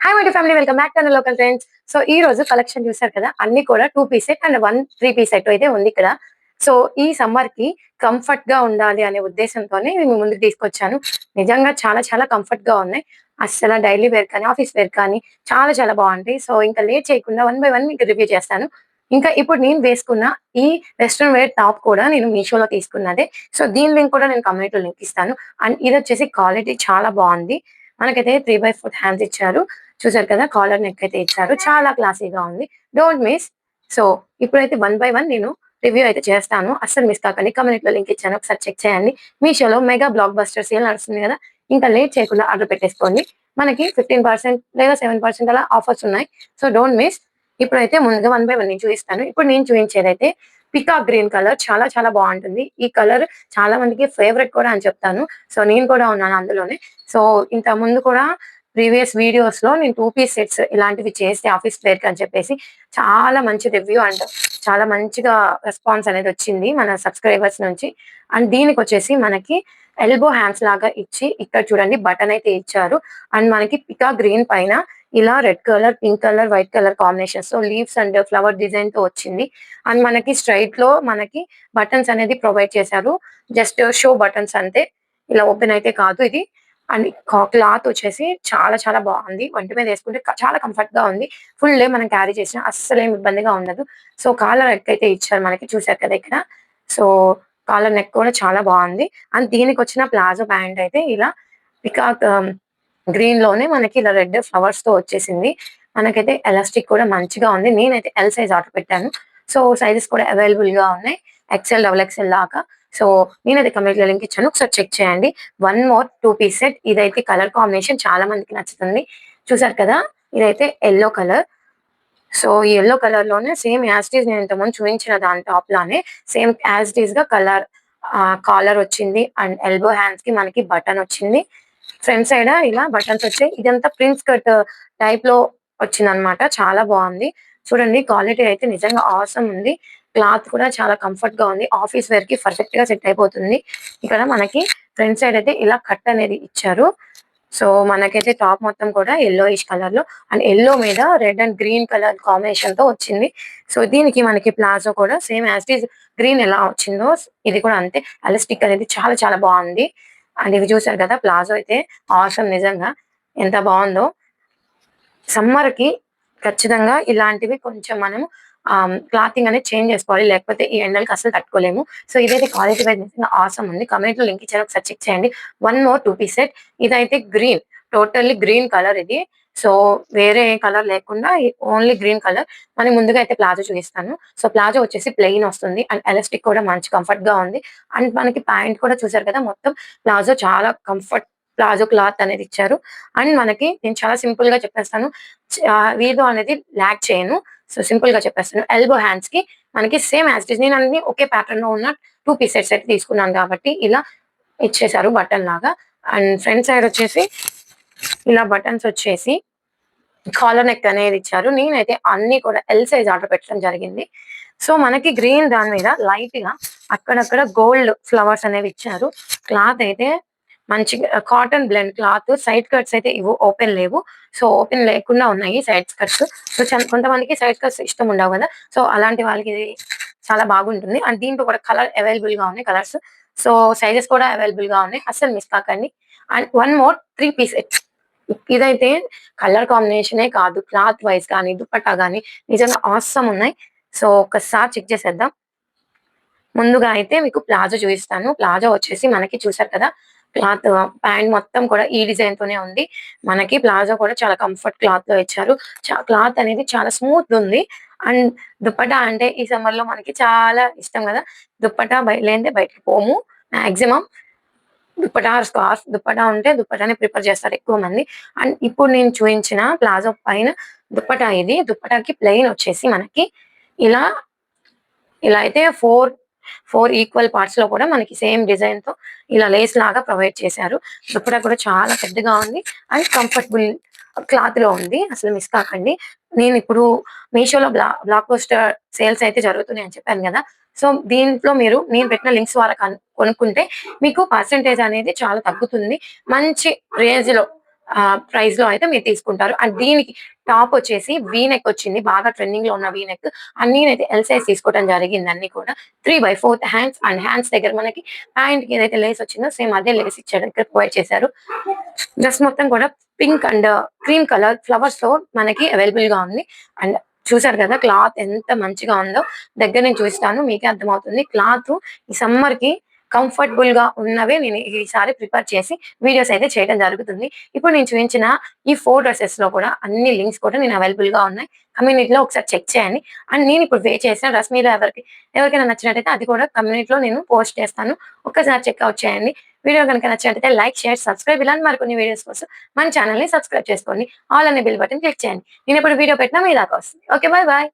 Hi my family welcome back to local trends so ఈ రోజు collection చూసారు కదా? అన్ని కూడా two piece set and one three piece set అయితే ఉంది ఇక్కడ. సో ఈ సమ్మర్కి కంఫర్ట్గా ఉండాలి అనే ఉద్దేశంతోనే మేము ముందుకు తీసుకొచ్చాను. నిజంగా చాలా చాలా కంఫర్ట్గా ఉన్నాయి. అసలు డైలీ వేర్ కానీ ఆఫీస్ వేర్ కానీ చాలా చాలా బాగుంటాయి. సో ఇంకా లేట్ చేయకుండా వన్ బై వన్ మీకు రివ్యూ చేస్తాను. ఇంకా ఇప్పుడు నేను వేసుకున్న ఈ వెస్ట్రన్ వేర్ టాప్ కూడా నేను మీషోలో తీసుకున్నదే. సో దీని లింక్ కూడా నేను కమ్యూనిటీలో లింక్ ఇస్తాను. అండ్ ఇది వచ్చేసి క్వాలిటీ చాలా బాగుంది. మనకైతే త్రీ బై ఫోర్ హ్యాండ్స్ ఇచ్చారు. చూసారు కదా కాలర్ నెక్ అయితే ఇచ్చారు. చాలా క్లాసీగా ఉంది. డోంట్ మిస్ సో ఇప్పుడైతే వన్ బై వన్ నేను రివ్యూ అయితే చేస్తాను. అస్సలు మిస్ కాకండి. కమ్యూనిటీలో లింక్ ఇచ్చాను. ఒకసారి చెక్ చేయండి. మీషోలో మెగా బ్లాక్ బస్టర్ సేల్ నడుస్తుంది కదా ఇంకా లేట్ చేయకుండా ఆర్డర్ పెట్టేసుకోండి. మనకి ఫిఫ్టీన్ పర్సెంట్ లేదా సెవెన్ పర్సెంట్ అలా ఆఫర్స్ ఉన్నాయి. సో డోంట్ మిస్ ఇప్పుడైతే ముందుగా వన్ బై వన్ నేను చూపిస్తాను. ఇప్పుడు నేను చూపించేది అయితే పికాక్ గ్రీన్ కలర్ చాలా చాలా బాగుంటుంది. ఈ కలర్ చాలా మందికి ఫేవరెట్ కూడా అని చెప్తాను. సో నేను కూడా ఉన్నాను అందులోనే. సో ఇంత ముందు కూడా ప్రీవియస్ వీడియోస్లో నేను టూ పీస్ సెట్స్ ఇలాంటివి చేస్తే ఆఫీస్ వేర్ అని చెప్పేసి చాలా మంచి రివ్యూ అండ్ చాలా మంచిగా రెస్పాన్స్ అనేది వచ్చింది మన సబ్స్క్రైబర్స్ నుంచి. అండ్ దీనికి వచ్చేసి మనకి ఎల్బో హ్యాండ్స్ లాగా ఇచ్చి ఇక్కడ చూడండి బటన్ అయితే ఇచ్చారు. అండ్ మనకి పికా గ్రీన్ పైన ఇలా red colour pink colour white colour combination so leaves and flower డిజైన్తో వచ్చింది. అండ్ మనకి స్ట్రైట్లో మనకి బటన్స్ అనేది ప్రొవైడ్ చేశారు. జస్ట్ షో బటన్స్ అంతే. ఇలా ఓపెన్ అయితే కాదు ఇది. అండ్ క్లాత్ వచ్చేసి చాలా చాలా బాగుంది. ఒంటి మీద వేసుకుంటే చాలా కంఫర్ట్గా ఉంది. ఫుల్ డే మనం క్యారీ చేసిన అస్సలు ఇబ్బందిగా ఉండదు. సో కాలర్ నెక్ అయితే ఇచ్చారు మనకి చూసారు కదా ఇక్కడ. సో కాలర్ నెక్ కూడా చాలా బాగుంది. అండ్ దీనికి వచ్చిన ప్లాజో ప్యాంట్ అయితే ఇలా పికాక్ గ్రీన్లోనే మనకి ఇలా రెడ్ ఫ్లవర్స్తో వచ్చేసింది. మనకైతే ఎలాస్టిక్ కూడా మంచిగా ఉంది. నేనైతే ఎల్ సైజ్ ఆర్డర్ పెట్టాను. సో సైజెస్ కూడా అవైలబుల్గా ఉన్నాయి ఎక్సెల్ డబుల్ ఎక్సెల్ దాకా. సో నేనైతే కమ్యూనిటీలో లింక్ ఇచ్చాను. ఒకసారి చెక్ చేయండి. One more two piece set ఇదైతే కలర్ కాంబినేషన్ చాలా మందికి నచ్చుతుంది. చూసారు కదా? ఇదైతే ఎల్లో కలర్ సో ఈ ఎల్లో కలర్లోనే సేమ్ యాస్టీస్ నేను ఇంతకుముందు చూపించిన దాని టాప్ లానే సేమ్ యాస్టీస్గా కలర్ కాలర్ వచ్చింది. అండ్ ఎల్బో హ్యాండ్స్కి మనకి బటన్ వచ్చింది. ఫ్రంట్ సైడ్ ఇలా బటన్స్ వచ్చాయి. ఇదంతా ప్రిన్స్ కట్ టైప్లో వచ్చింది అనమాట చాలా బాగుంది. చూడండి క్వాలిటీ అయితే నిజంగా ఆసం ఉంది. క్లాత్ కూడా చాలా కంఫర్ట్గా ఉంది. ఆఫీస్ వేర్కి పర్ఫెక్ట్గా సెట్ అయిపోతుంది. ఇక్కడ మనకి ఫ్రంట్ సైడ్ అయితే ఇలా కట్ అనేది ఇచ్చారు. సో మనకైతే టాప్ మొత్తం కూడా ఎల్లోయిష్ కలర్లో అండ్ ఎల్లో మీద రెడ్ అండ్ గ్రీన్ కలర్ కాంబినేషన్తో వచ్చింది. సో దీనికి మనకి ప్లాజో కూడా సేమ్ యాజ్ ఇస్ గ్రీన్ ఎలా వచ్చిందో ఇది కూడా అంతే. ఎలాస్టిక్ అనేది చాలా చాలా బాగుంది. అండ్ ఇవి చూసారు కదా ప్లాజో అయితే ఆసం నిజంగా. ఎంత బాగుందో. సమ్మర్కి ఖచ్చితంగా ఇలాంటివి కొంచెం మనము క్లాతింగ్ అనేది చేంజ్ చేసుకోవాలి లేకపోతే ఈ ఎండలకి అసలు తట్టుకోలేము. సో ఇదైతే క్వాలిటీ వైజ్ నిజంగా ఆసం ఉంది. కమెంట్లో లింక్ ఇచ్చారు ఒకసారి చెక్ చేయండి. One more two piece set ఇదైతే గ్రీన్ టోటల్లీ గ్రీన్ కలర్ ఇది. సో వేరే కలర్ లేకుండా ఓన్లీ గ్రీన్ కలర్ మనం ముందుగా అయితే ప్లాజో చూపిస్తాను. సో ప్లాజో వచ్చేసి ప్లెయిన్ వస్తుంది. అండ్ ఎలాస్టిక్ కూడా మంచి కంఫర్ట్గా ఉంది. అండ్ మనకి ప్యాంట్ కూడా చూసారు కదా మొత్తం ప్లాజో చాలా కంఫర్ట్ ప్లాజో క్లాత్ అనేది ఇచ్చారు. అండ్ మనకి నేను చాలా సింపుల్గా చెప్పేస్తాను. చ- అనేది ల్యాక్ చేయను. సో సింపుల్గా చెప్పేస్తాను. ఎల్బో హ్యాండ్స్కి మనకి సేమ్ యాజ్ నేను అన్ని ఒకే ప్యాటర్న్లో ఉన్న టూ పీసెట్స్ అయితే తీసుకున్నాను కాబట్టి ఇలా ఇచ్చేసారు బటన్ లాగా. అండ్ ఫ్రంట్ సైడ్ వచ్చేసి ఇలా బటన్స్ వచ్చేసి కాలర్ నెక్ అనేది ఇచ్చారు. నేనైతే అన్ని కూడా ఎల్ సైజ్ ఆర్డర్ పెట్టడం జరిగింది. సో మనకి గ్రీన్ దాని మీద లైట్గా అక్కడక్కడ గోల్డ్ ఫ్లవర్స్ అనేవి ఇచ్చారు. క్లాత్ అయితే మంచిగా cotton blend cloth side cuts అయితే ఇవ్వు ఓపెన్ లేవు. సో ఓపెన్ లేకుండా ఉన్నాయి సైడ్ కట్స్ సో చ- కొంతమందికి సైడ్ కట్స్ ఇష్టం ఉండవు కదా. సో అలాంటి వాళ్ళకి ఇది చాలా బాగుంటుంది. అండ్ దీంట్లో కూడా కలర్ అవైలబుల్గా ఉన్నాయి కలర్స్ సో సైజెస్ కూడా అవైలబుల్గా ఉన్నాయి. అస్సలు మిస్ కాకండి. And one more three piece ఇదైతే కలర్ కాంబినేషనే కాదు. క్లాత్ వైజ్ కానీ దుప్పట్టా కానీ నిజంగా ఆసమ్ ఉన్నాయి. సో ఒకసారి చెక్ చేసేద్దాం. ముందుగా అయితే మీకు ప్లాజో చూపిస్తాను. ప్లాజో వచ్చేసి మనకి చూసారు కదా. క్లాత్ ప్యాంట్ మొత్తం కూడా ఈ డిజైన్ తోనే ఉంది. మనకి ప్లాజో కూడా చాలా కంఫర్ట్ క్లాత్లో ఇచ్చారు క్లాత్ అనేది చాలా స్మూత్ ఉంది. అండ్ దుప్పటా అంటే ఈ సమ్మర్లో మనకి చాలా ఇష్టం కదా. దుప్పటా బయ లేదంటే బయటకు పోము. మాక్సిమం దుప్పటా స్కార్ఫ్ దుప్పటా ఉంటే దుప్పటాని ప్రిఫర్ చేస్తారు ఎక్కువ మంది. అండ్ ఇప్పుడు నేను చూపించిన ప్లాజో పైన దుప్పటా ఇది. దుప్పటాకి ప్లెయిన్ వచ్చేసి మనకి ఇలా ఇలా అయితే ఫోర్ ఫోర్ ఈక్వల్ పార్ట్స్లో కూడా మనకి సేమ్ డిజైన్తో ఇలా లేస్ లాగా ప్రొవైడ్ చేశారు. దుప్పటా కూడా చాలా పెద్దగా ఉంది. అండ్ కంఫర్టబుల్ క్లాత్లో ఉంది. అసలు మిస్ కాకండి. నేను ఇప్పుడు మీషోలో బ్లా బ్లాక్ పోస్టర్ సేల్స్ అయితే జరుగుతున్నాయి అని చెప్పాను కదా. సో దీంట్లో మీరు నేను పెట్టిన లింక్స్ ద్వారా కొనుక్కుంటే మీకు పర్సంటేజ్ అనేది చాలా తగ్గుతుంది. మంచి రేంజ్లో ప్రైస్లో అయితే మీరు తీసుకుంటారు. అండ్ దీనికి టాప్ వచ్చేసి వీ నెక్ వచ్చింది. బాగా ట్రెండింగ్లో ఉన్న వీ నెక్ అన్ని అయితే ఎల్ సైజ్ తీసుకోవడం జరిగింది అన్ని కూడా. Three by fourth hands and hands దగ్గర మనకి ప్యాంట్కి ఏదైతే లేస్ వచ్చిందో సేమ్ అదే లేస్ ఇచ్చారు. ఇక్కడ ప్రొవైడ్ చేశారు. డ్రెస్ మొత్తం కూడా పింక్ అండ్ క్రీమ్ కలర్ ఫ్లవర్స్తో మనకి అవైలబుల్గా ఉంది. అండ్ చూసారు కదా క్లాత్ ఎంత మంచిగా ఉందో. దగ్గర నేను చూస్తాను. మీకే అర్థమవుతుంది. క్లాత్ ఈ సమ్మర్కి కంఫర్టబుల్గా ఉన్నవే నేను ఈసారి ప్రిపేర్ చేసి వీడియోస్ అయితే చేయడం జరుగుతుంది. ఇప్పుడు నేను చూపించిన ఈ ఫోర్ డ్రెస్సెస్లో కూడా అన్ని లింక్స్ కూడా నేను అవైలబుల్గా ఉన్నాయి. కమ్యూనిటీలో ఒకసారి చెక్ చేయండి. అండ్ నేను ఇప్పుడు వే చేసిన డ్రెస్ మీరు ఎవరికి ఎవరికైనా నచ్చినట్టయితే అది కూడా కమ్యూనిటీలో నేను పోస్ట్ చేస్తాను. ఒక్కసారి చెక్అవుట్ చేయండి. వీడియో కనుక నచ్చినట్టయితే లైక్ షేర్ సబ్స్క్రైబ్ ఇలాంటి మరికొన్ని వీడియోస్ కోసం మన ఛానల్ని సబ్స్క్రైబ్ చేసుకోండి. ఆల్ అనే బిల్ బటన్ క్లిక్ చేయండి. నేను ఇప్పుడు వీడియో పెట్టినా మీ దాకా వస్తుంది. Okay bye bye